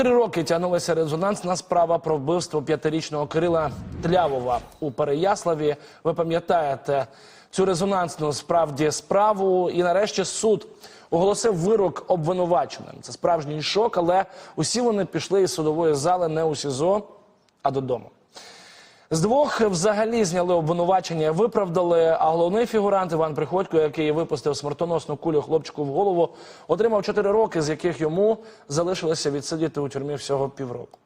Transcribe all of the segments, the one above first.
Чотири роки тягнулася резонансна справа про вбивство п'ятирічного Кирила Тлявова у Переяславі. Ви пам'ятаєте цю резонансну справді справу. І нарешті суд оголосив вирок обвинуваченим. Це справжній шок, але усі вони пішли із судової зали не у СІЗО, а додому. З двох взагалі зняли обвинувачення, виправдали. А головний фігурант Іван Приходько, який випустив смертоносну кулю хлопчику в голову, отримав 4 роки, з яких йому залишилося відсидіти у тюрмі всього півроку.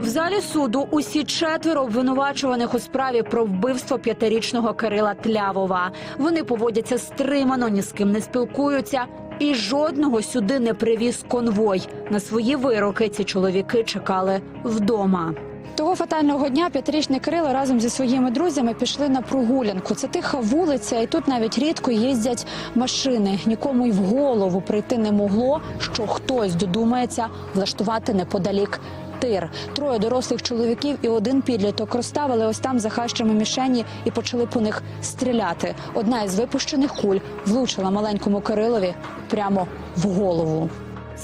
В залі суду усі четверо обвинувачуваних у справі про вбивство п'ятирічного Кирила Тлявова. Вони поводяться стримано, ні з ким не спілкуються, і жодного сюди не привіз конвой. На свої вироки ці чоловіки чекали вдома. Того фатального дня п'ятирічний Кирило разом зі своїми друзями пішли на прогулянку. Це тиха вулиця, і тут навіть рідко їздять машини. Нікому й в голову прийти не могло, що хтось додумається влаштувати неподалік. Тир троє дорослих чоловіків і один підліток розставили ось там за хащами мішені і почали по них стріляти. Одна із випущених куль влучила маленькому Кирилові прямо в голову.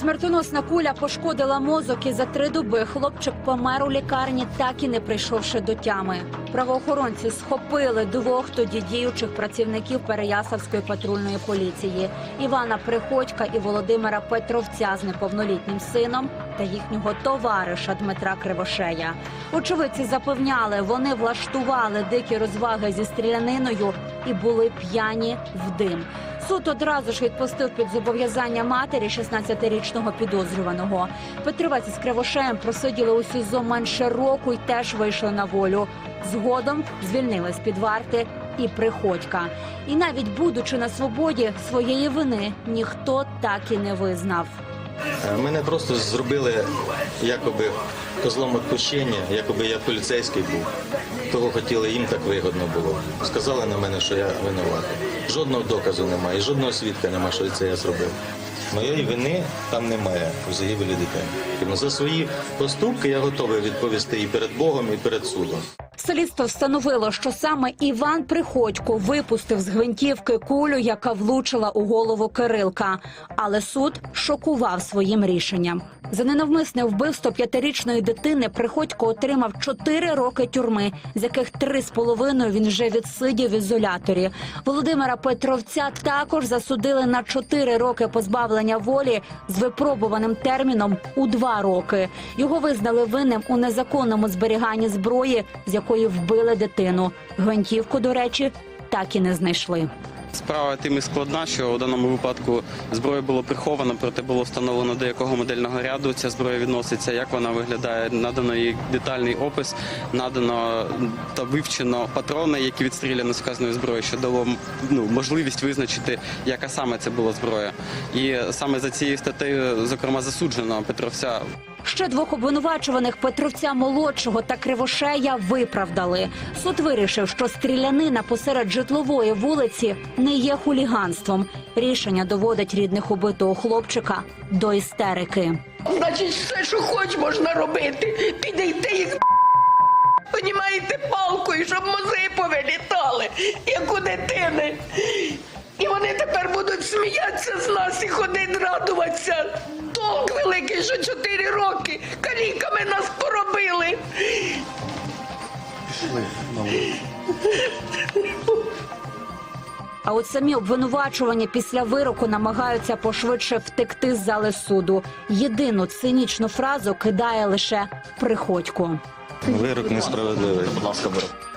Смертоносна куля пошкодила мозок і за три доби хлопчик помер у лікарні, так і не прийшовши до тями. Правоохоронці схопили двох тоді діючих працівників Переяславської патрульної поліції Івана Приходька і Володимира Петровця з неповнолітнім сином та їхнього товариша Дмитра Кривошея. Очевидці запевняли, вони влаштували дикі розваги зі стріляниною і були п'яні в дим. Суд одразу ж відпустив під зобов'язання матері 16-річного підозрюваного. Петровець із Кривошеєм просиділи у СІЗО менше року і теж вийшли на волю. Згодом звільнили з під варти і приходька. І навіть будучи на свободі, своєї вини ніхто так і не визнав. Е, Мене просто зробили якоби козлом відпущення, якоби я поліцейський був. Того хотіли їм так вигодно було. Сказали на мене, що я винуватий. Жодного доказу немає, жодного свідка немає, що це я зробив. Моєї вини там немає у загибелі. Тому За свої поступки я готовий відповісти і перед Богом, і перед судом. Слідство встановило, що саме Іван Приходько випустив з гвинтівки кулю, яка влучила у голову Кирилка. Але суд шокував своїм рішенням. За ненавмисне вбивство п'ятирічної дитини Приходько отримав чотири роки тюрми, з яких три з половиною він вже відсидів в ізоляторі. Володимира Петровця також засудили на чотири роки позбавлення волі з випробуваним терміном у два роки. Його визнали винним у незаконному зберіганні зброї, з якої вбили дитину. Гвинтівку, до речі, так і не знайшли. Справа тим і складна, що у даному випадку зброя було приховано, проте було встановлено до якого модельного ряду ця зброя відноситься, як вона виглядає. Надано їй детальний опис, надано та вивчено патрони, які відстріляні з вказаної зброї, що дало ну, можливість визначити, яка саме це була зброя. І саме за цією статтею, зокрема, засуджено Петровця Ще двох обвинувачуваних Петровця молодшого та Кривошея виправдали. Суд вирішив, що стрілянина посеред житлової вулиці не є хуліганством. Рішення доводить рідних убитого хлопчика до істерики. Значить, все, що хоч можна робити. Підійти їх понімаєте палкою, щоб мози повилітали, як у дитини. І вони тепер будуть сміятися з нас і ходити радуватися. Толк великий, що чотири роки каліками нас поробили. Пішли. А от самі обвинувачувані після вироку намагаються пошвидше втекти з зали суду. Єдину цинічну фразу кидає лише приходько. Вирок несправедливий. Будь ласка,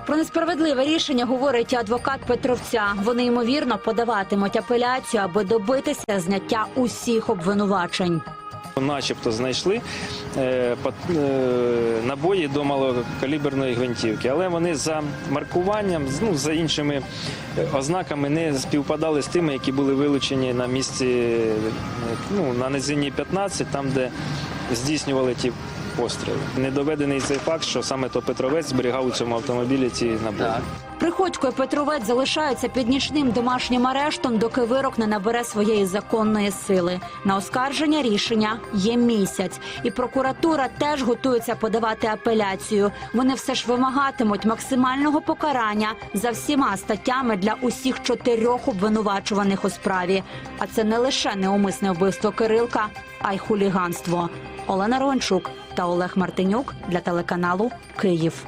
Про несправедливе рішення говорить і адвокат Петровця. Вони ймовірно подаватимуть апеляцію, аби добитися зняття усіх обвинувачень. Начебто знайшли е, е, набої до малокаліберної гвинтівки, але вони за маркуванням, ну, за іншими е, ознаками не співпадали з тими, які були вилучені на місці ну, на низині 15, там, де здійснювали ті постріли. Не доведений цей факт, що саме то Петровець зберігав у цьому автомобілі ці набої. Приходько і Петровець залишаються під нічним домашнім арештом, доки вирок не набере своєї законної сили. На оскарження рішення є місяць, і прокуратура теж готується подавати апеляцію. Вони все ж вимагатимуть максимального покарання за всіма статтями для усіх чотирьох обвинувачуваних у справі. А це не лише неумисне вбивство Кирилка, а й хуліганство. Олена Рончук та Олег Мартинюк для телеканалу Київ.